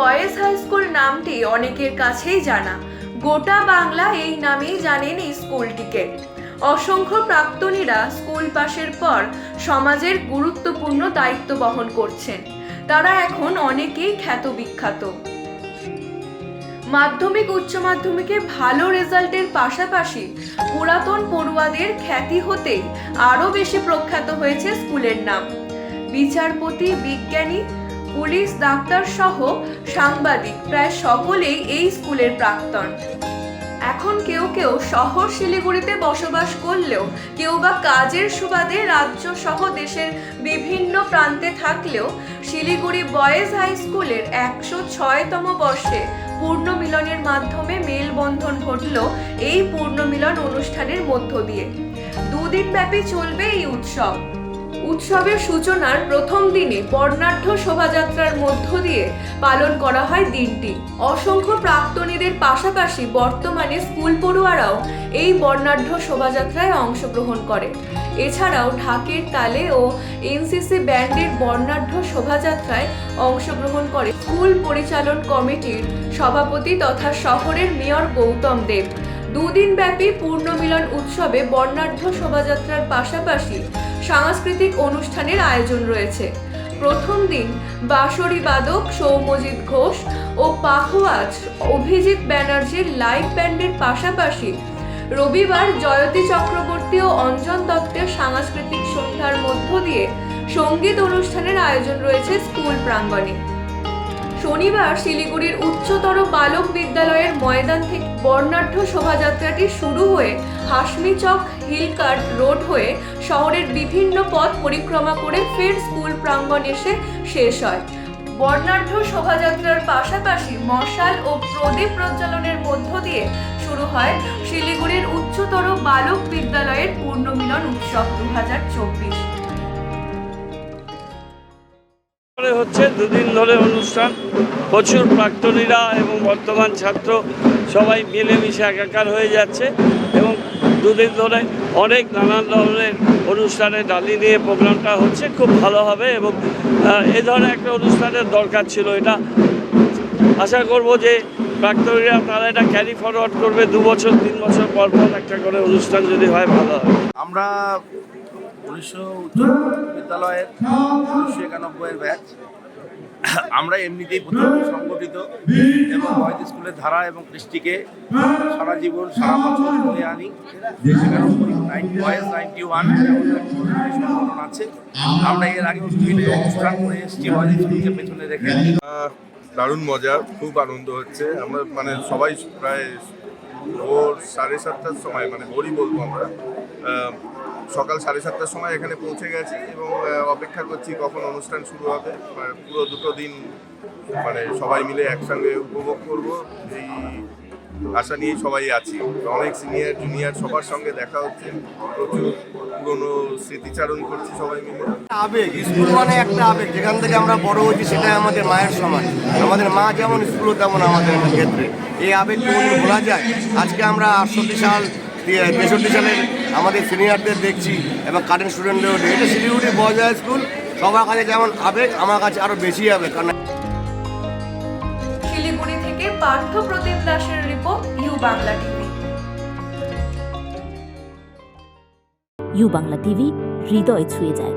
Boys high school নামটি অনেকের কাছেই জানা। গোটা বাংলা এই নামেই জানেন এই স্কুলটিকে। অসংখ্য প্রাক্তনীরা স্কুল পাশের পর সমাজের গুরুত্বপূর্ণ দায়িত্ব বহন করছেন। তারা এখন অনেকেই খ্যাত বিখ্যাত মাধ্যমিক, উচ্চ মাধ্যমিকে ভালো রেজাল্টের পাশাপাশি পুরাতন পড়ুয়াদের খ্যাতি হতেই আরও বেশি প্রখ্যাত হয়েছে স্কুলের নাম। বিচারপতি, বিজ্ঞানী পুলিশ, ডাক্তার সহ সাংবাদিক, প্রায় সকলেই এই স্কুলের প্রাক্তন। এখন কেউ কেউ শহর শিলিগুড়িতে বসবাস করলেও, কেউ বা কাজের সুবাদে রাজ্য সহ দেশের বিভিন্ন প্রান্তে থাকলেও, শিলিগুড়ি বয়েজ হাই স্কুলের একশো ছয়তম বর্ষে পূর্ণ মিলনের মাধ্যমে মেলবন্ধন ঘটল এই পূর্ণ মিলন অনুষ্ঠানের মধ্য দিয়ে। দুদিন ব্যাপী চলবে এই উৎসব। উৎসবের সূচনার প্রথম দিনে বর্ণাঢ্য শোভাযাত্রার মধ্য দিয়ে পালন করা হয় দিনটি। অসংখ্য প্রাক্তনীদের পাশাপাশি বর্তমানে স্কুল পড়ুয়ারাও এই বর্ণাঢ্য শোভাযাত্রায় অংশগ্রহণ করে। এছাড়াও ঢাকের তালে ও এনসিসি ব্যান্ডের বর্ণাঢ্য শোভাযাত্রায় অংশগ্রহণ করে স্কুল পরিচালন কমিটির সভাপতি তথা শহরের মেয়র গৌতম দেব। দুদিন ব্যাপী পূর্ণমিলন উৎসবে বর্ণাঢ্য শোভাযাত্রার পাশাপাশি সাংস্কৃতিক অনুষ্ঠানের আয়োজন রয়েছে। প্রথম দিন বাঁশরি বাদক সৌমজিৎ ঘোষ ও পাখোয়াজ অভিজিৎ ব্যানার্জির লাইভ ব্যান্ডের পাশাপাশি রবিবার জয়তী চক্রবর্তী ও অঞ্জন দত্তের সাংস্কৃতিক সন্ধ্যার মধ্য দিয়ে সংগীত অনুষ্ঠানের আয়োজন রয়েছে স্কুল প্রাঙ্গণে। শনিবার শিলিগুড়ির উচ্চতর বালক বিদ্যালয়ের ময়দান থেকে বর্ণাঢ্য শোভাযাত্রাটি শুরু হয়ে হাসমি চক হিলকার্ট রোড হয়ে শহরের বিভিন্ন পথ পরিক্রমা করে ফের স্কুল প্রাঙ্গণ এসে শেষ হয়। বর্ণাঢ্য শোভাযাত্রার পাশাপাশি মশাল ও প্রদীপ প্রজ্বলনের মধ্য দিয়ে শুরু হয় শিলিগুড়ির উচ্চতর বালক বিদ্যালয়ের পূর্ণমিলন উৎসব দু হাজার চব্বিশ। পরে হচ্ছে দুদিন ধরে অনুষ্ঠান। প্রচুর প্রাক্তনীরা এবং বর্তমান ছাত্র সবাই মিলেমিশে একাকার হয়ে যাচ্ছে এবং দুদিন ধরে অনেক নানান ধরনের অনুষ্ঠানে ডালি নিয়ে প্রোগ্রামটা হচ্ছে, খুব ভালো হবে এবং এ ধরনের একটা অনুষ্ঠানের দরকার ছিল এটা। আশা করব যে প্রাক্তনীরা তারা এটা ক্যারি ফরওয়ার্ড করবে দু বছর, তিন বছর পর পর একটা করে অনুষ্ঠান যদি হয়, ভালো হয় আমরা উনিশশো বিদ্যালয়ের উনিশশো একানব্বইয়ের ব্যাচ আমরা এমনিতেই প্রথম সংগঠিত এবং বয়েজ স্কুলের ধারা এবং কৃষ্টিকে সারা জীবন সারা বছর বলে আনি। আছে। আমরা এর আগে বিভিন্ন অনুষ্ঠান করে এসেছি বয়েজ স্কুলকে পেছনে রেখে। দারুণ মজা, খুব আনন্দ হচ্ছে। আমরা মানে সবাই প্রায় ভোর সাড়ে সাতটার সময় মানে ভোরই বলব আমরা। সকাল সাড়ে সাতটার সময় এখানে পৌঁছে গেছি এবং অপেক্ষা করছি কখন অনুষ্ঠান শুরু হবে। পুরো দুটো দিন মানে সবাই মিলে একসঙ্গে উপভোগ করব। এই আশা নিয়েই সবাই আছি। অনেক সিনিয়র জুনিয়র সবার সঙ্গে দেখা হচ্ছে। প্রচুর পুরনো স্মৃতিচারণ করছি সবাই মিলে। আবেগ, স্কুল মানে একটা আবেগ। যেখান থেকে আমরা বড় হয়েছি সেটাই আমাদের মায়ের সমান আমাদের মা যেমন স্কুলও তেমন আমাদের ক্ষেত্রে। এই আবেগ কোন ভোলা যায়। আজকে আমরা আটষট্টি সাল তেষট্টি সালের আমাদের সিনিয়রদের দেখছি এবং কারেন্ট স্টুডেন্টদের দেখি এটা শিলিগুড়ি বয়েজ হাই স্কুল সবার কাছে যেমন আবেগ আমার কাছে আরও বেশি আবেগ কারণ শিলিগুড়ি থেকে পার্থ প্রতিম দাসের report U Bangla TV. U Bangla TV হৃদয় ছুঁয়ে যায়।